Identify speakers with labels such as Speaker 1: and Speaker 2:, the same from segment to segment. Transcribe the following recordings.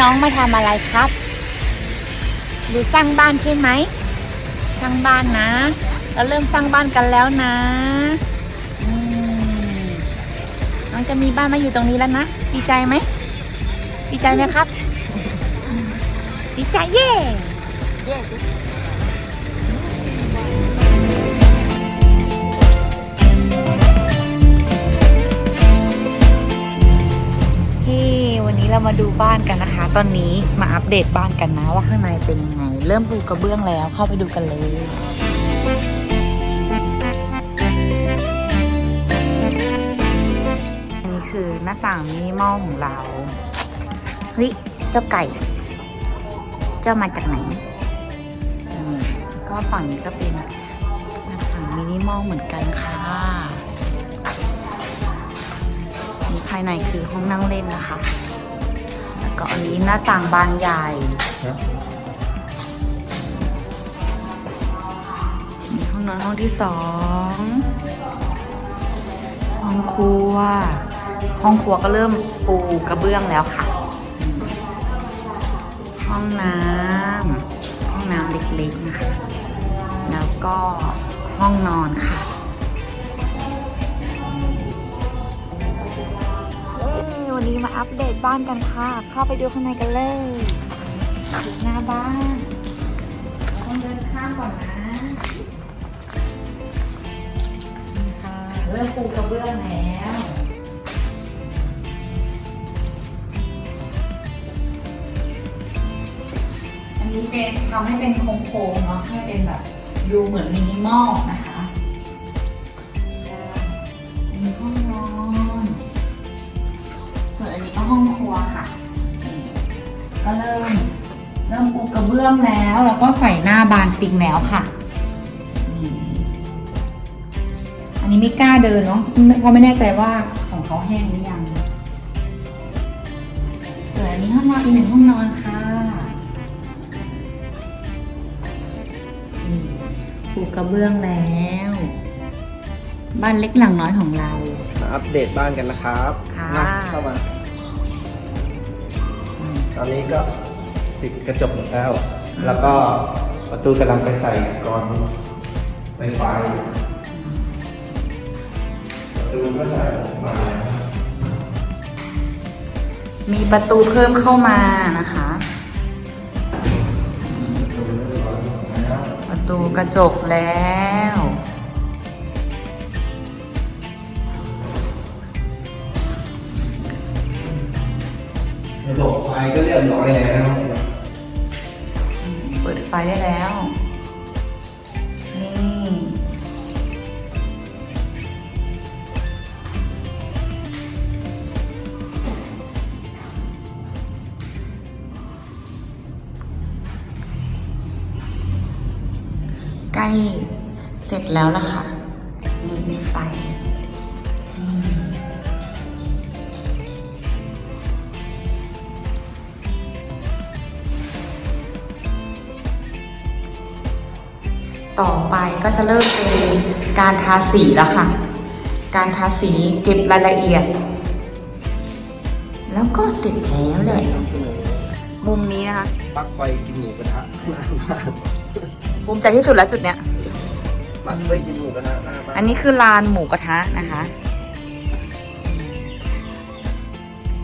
Speaker 1: น้องมาทำอะไรครับ ดูสร้างบ้านใช่ไหมสร้างบ้านนะ เราเริ่มสร้างบ้านกันแล้วนะอืมน้องจะมีบ้านมาอยู่ตรงนี้แล้วนะ ดีใจไหม ดีใจไหมครับ ดีใจเย่ เรามาดูบ้านกันนะคะ ตอนนี้มาอัปเดตบ้านกันนะว่าข้างในเป็นยังไง เริ่มปูกระเบื้องแล้วเข้าไปดูกันเลยอันนี้คือหน้าต่างมินิมอลของเราเฮ้ยเจ้าไก่ เจ้ามาจากไหนอืมก็ฝั่งนี้ก็เป็นหน้าต่างมินิมอลเหมือนกันค่ะมีภายในคือห้องนั่งเล่นนะคะ ก็อันนี้หน้าต่างบานใหญ่นี่ห้องนอนห้องที่สองห้องครัว ห้องครัวก็เริ่มปูกระเบื้องแล้วค่ะอืมห้องน้ำห้องน้ำเล็กๆนะคะ แล้วก็ห้องนอนค่ะ อัปเดตบ้านกันค่ะ เข้าไปดูข้างในกันเลยหน้าบ้านต้องเดินข้ามก่อนนะนี่ค่ะเริ่มปูกระเบื้องแล้วอันนี้เป็นทำให้เป็นโค้งๆเนาะให้เป็นแบบดูเหมือนมินิมอลนะคะ ริ่มปูกระเบื้องแล้วแล้วก็ใส่หน้าบานซิงแล้วค่ะนี่อันนี้ไม่กล้าเดินเนาะเพราะไม่แน่ใจว่าของเขาแห้งหรือยังส่วนอันนี้ห้องนอนอีกหนึ่งห้องนอนค่ะนี่ปูกระเบื้องแล้ว บ้านเล็กหลังน้อยของเรา
Speaker 2: มาอัปเดตบ้านกันนะครับ
Speaker 1: ค่ะ
Speaker 2: มาเข้ามา
Speaker 1: อืม
Speaker 2: ตอนนี้ก็ ติดกระจกหมดแล้ว แล้วก็ประตูกำลังไปใส่กรอนไฟฟ้าอยู่ประตูก็ใส่มาแล้ว
Speaker 1: มีประตูเพิ่มเข้ามานะคะ ประตูกระจกแล้ว
Speaker 2: ระบบไฟก็เรียบร้อยแล้ว
Speaker 1: เปิด ไฟได้แล้ว นี่ใกล้เสร็จแล้วล่ะค่ะ ต่อไปก็จะเริ่มเป็นการทาสีแล้วค่ะ การทาสีเก็บรายละเอียด แล้วก็เสร็จแล้วแหละมุมนี้นะคะ
Speaker 2: ปลั๊กไฟกินหมูกระทะหน้าบ้าน
Speaker 1: ภูมิใจที่สุดแล้วจุดเนี้ย
Speaker 2: ปลั๊กไฟกินหมูกระทะหน้าบ้าน
Speaker 1: อันนี้คือลานหมูกระทะนะคะ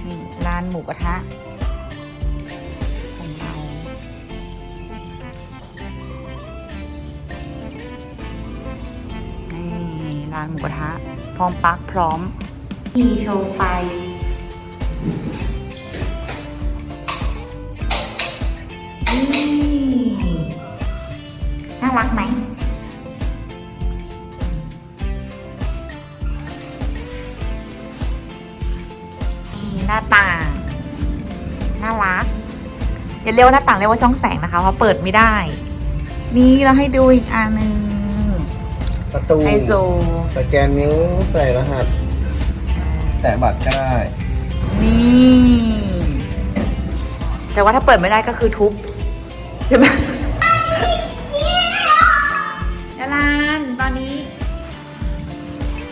Speaker 1: นี่ลานหมูกระทะานหมูกระทะ พร้อมปักพร้อม มีโชว์ไฟ น่ารักไหม มีหน้าต่าง น่ารัก อย่าเรียกว่าหน้าต่างเรียกว่าช่องแสงนะคะ เพราะเปิดไม่ได้ นี่เราให้ดูอีกอันหนึ่ง
Speaker 2: ตู้
Speaker 1: ไฮโซ
Speaker 2: สแกนนิ้วใส่รหัส แตะบัตรได้
Speaker 1: นี่ แต่ว่าถ้าเปิดไม่ได้ก็คือทุบ ใช่ไหมดารานตอนนี้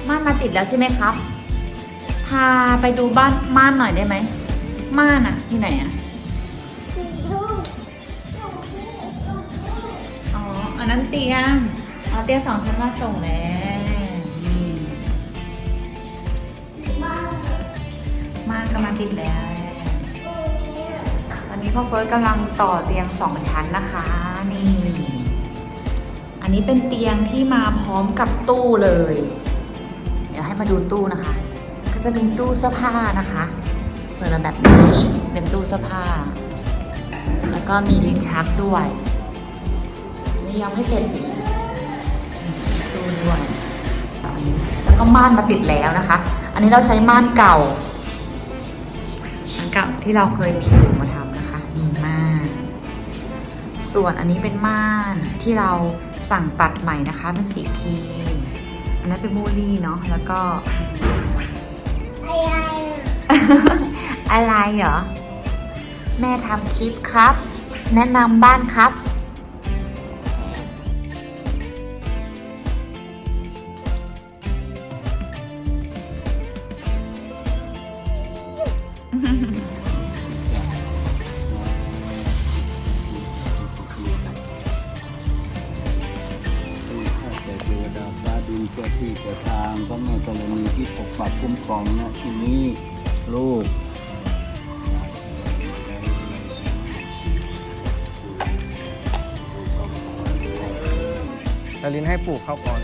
Speaker 1: ม่านมาติดแล้วใช่ไหมครับ พาไปดูบ้านม่านหน่อยได้ไหม ม่านอะที่ไหนอะอ๋อ อันนั้นเตียง เอาเตียงสองชั้นมาส่งแล้วนี่ม่านกำลังติดแล้ว ตอนนี้พ่อเฟิร์สกำลังต่อเตียงสองชั้นนะคะ นี่ อันนี้เป็นเตียงที่มาพร้อมกับตู้เลย เดี๋ยวให้มาดูตู้นะคะ ก็จะมีตู้เสื้อผ้านะคะเปิดมาแบบนี้เป็นตู้เสื้อผ้า แล้วก็มีลิ้นชักด้วยนี่ยังไม่เสร็จอีก แล้วก็ม่านมาติดแล้วนะคะ อันนี้เราใช้ม่านเก่าม่านเก่าที่เราเคยมีอยู่มาทำนะคะนี่ม่าน ส่วนอันนี้เป็นม่านที่เราสั่งตัดใหม่นะคะเป็นสีครีมอันนั้นเป็นมูลี่เนาะแล้วก็อะไรเหรอ แม่ทำคลิปครับ แนะนำบ้านครับ
Speaker 3: เจ้าที่เจ้าทางพระแม่ธรณีที่ปกปักคุ้มครองนะที่นี้ลูก
Speaker 2: ดารินให้ปลูกเข้าก่อน